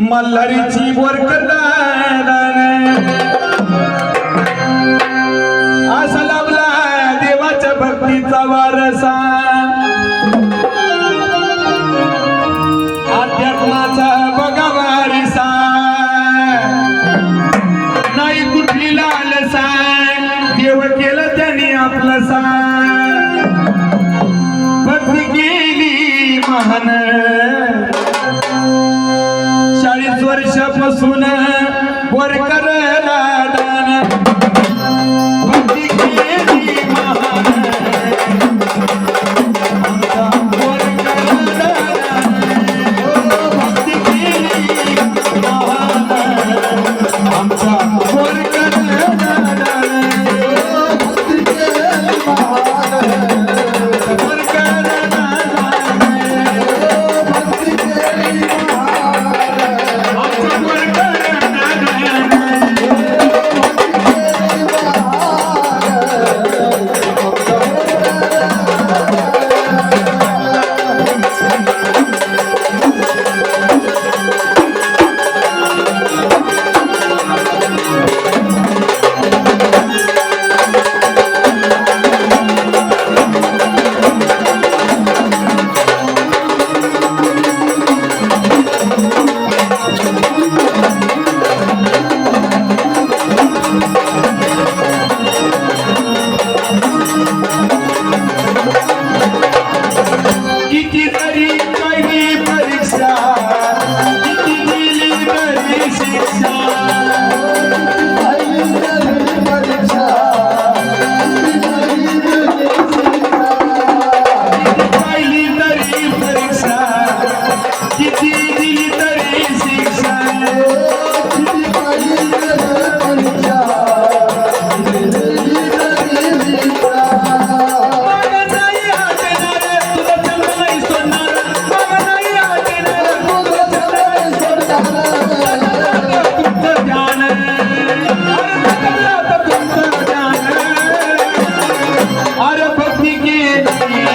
मल्हारीची बोरकदान असा लाभला देवाच्या भक्तीचा वारसा. अध्यात्माचा बघा वारसा. नाही कुठली लालसा. देव केलं त्याने आपलंसा. भक्ती केली महान.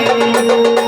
Deus.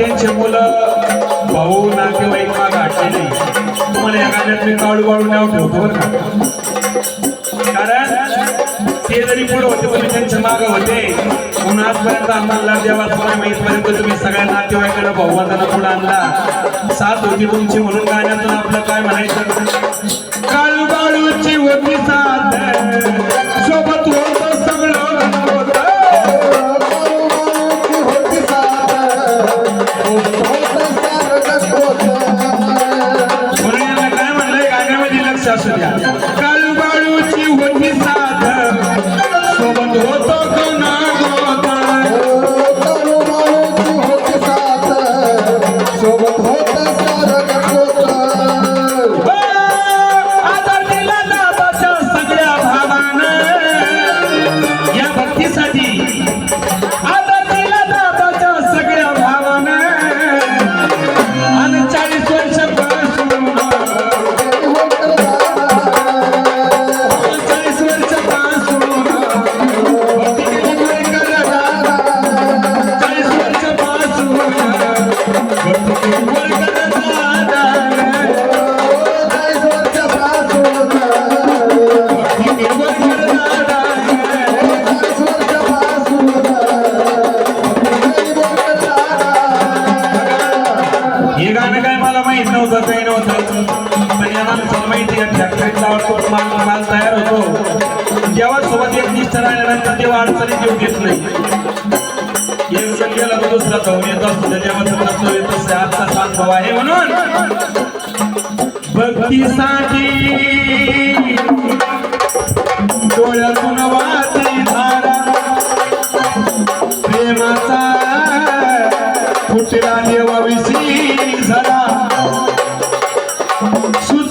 त्यांचे मुलं भाऊ नातेवाईक माग हटले नाही तुम्हाला या गाण्यात मी काळू बाळू नाव ठेवतो बरं का? कारण ते जरी पुढे होते तुम्ही त्यांच्या मागे होते. म्हणून आजपर्यंत आम्हाला देवाचा माहीतपर्यंत तुम्ही सगळ्या भाऊ माझा पुढे आणला. साथ होती तुमची म्हणून गाण्यातून आपलं काय म्हणायचं? Fuckin' Tocando गेला तर दुसरा जाऊन येत असतो त्याच्यावर प्रश्न येत असते आजचा अनुभव आहे. म्हणून. भक्तीसाठी डोळ्यातून वाहती धारा प्रेमाचा फुटला देवाविषयी झरा सुचवलं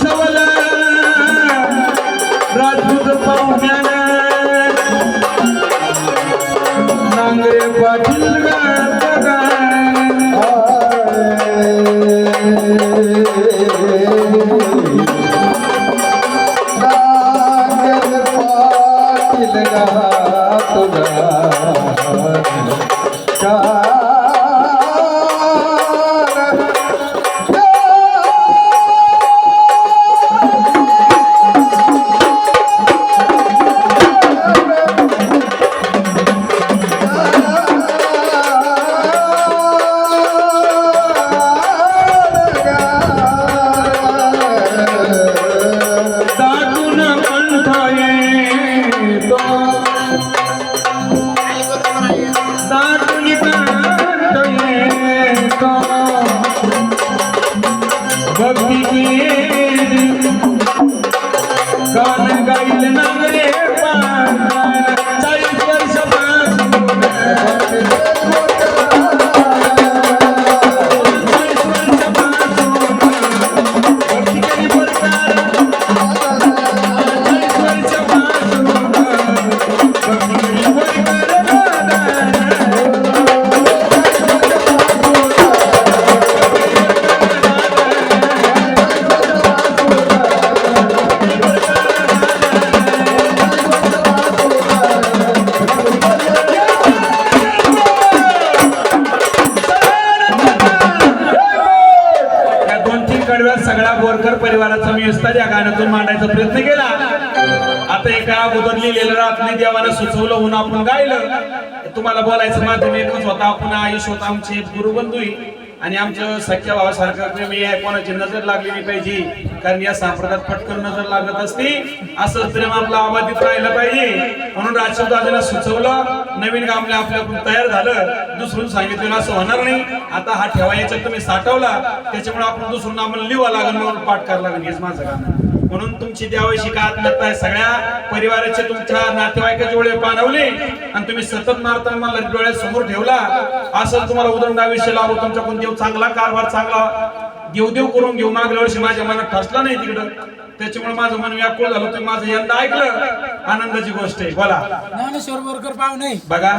खुदा गाणं दोन सगळ्या बोरकर परिवाराचा मी विस्तार या गाण्यातून मांडायचा प्रयत्न केला. आता एका अगोदर लिहिलेलं रात्री देवाला सुचवलं होऊन आपण गायलं. तुम्हाला बोलायचं माध्यम एकच होता आपण आयुष होता आमचे गुरुबंधू आणि आमच्या सख्या भावासारखं प्रेमी आहे कोणाची नजर लागलेली पाहिजे. कारण या संप्रदायात पटकन नजर लागत असते. असं प्रेम आपलं आबादित राहिलं पाहिजे. म्हणून राजशेव सुचवलं. नवीन गामले आपल्याकडून तयार झालं. दुसरून सांगितलेलं असं होणार नाही. आता हा ठेवा याच्यात तुम्ही साठवला. त्याच्यामुळे आपण दुसरून आम्हाला लिवा लागेल म्हणून पाठ करावं लागेल. हेच माझं गाणं म्हणून तुमची द्यावयाची का आहे सगळ्या परिवाराचे तुमच्या नातेवाईकाचे डोळे पाणवले आणि तुम्ही सतत मारताना मला डोळ्या समोर ठेवला. असं तुम्हाला उदंड आयुष्य लाभो तुमच्याकडून देव चांगला कारभार चांगला देव देव करून घेऊ मागल्या वर्षी माझ्या मनात ठसला नाही तिकडं. त्याच्यामुळे माझं मन व्याकुळ झालं. तुम्ही माझं यंदा ऐकलं. आनंदाची गोष्ट आहे. बोला. ज्ञानेश्वर बोरकर पाहुणे बघा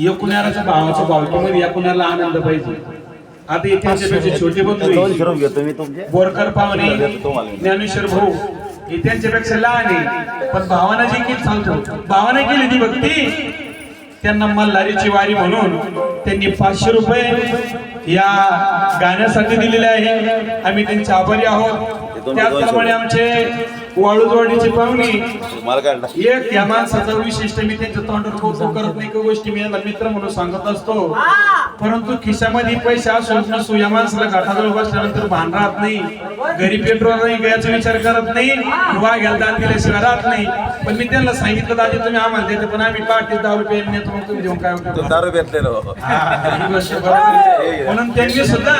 एकूणाच्या भावाच्या भावकीमध्ये एकूणाला आनंद पाहिजे. आता इथे छोटे बंधू घेतो मी तुमचे. बोरकर पाहुणे ज्ञानेश्वर भाऊ ही त्यांच्यापेक्षा लहान आहे. पण भावानं जी केली सांगतो. भावाने केली ती भक्ती. त्यांना मल्हारीची वारी म्हणून त्यांनी पाचशे रुपये या गाण्यासाठी दिलेले आहे. आम्ही त्यांचे आभारी आहोत. त्याचप्रमाणे आमचे वाळूजवाडीचे पाहुणे. एक या माणसाचं विशिष्ट मी त्यांच्या तोंडावर कौतुक करत नाही. गोष्टी मी याला मित्र म्हणून सांगत असतो. परंतु खिशामध्ये पैसे असो नसो या माणसाला घाटाजवळ बसल्यानंतर भान राहत नाही. घरी पेट्रोल नाही गयाचा विचार करत नाही. वा घ्यायला दान दिल्याशिवाय राहत नाही. पण मी त्यांना सांगितलं दादी तुम्ही आम्हाला देते पण आम्ही पहाटे दहा रुपये नेतो मग तुम्ही देऊन काय? दारू. म्हणून त्यांनी सुद्धा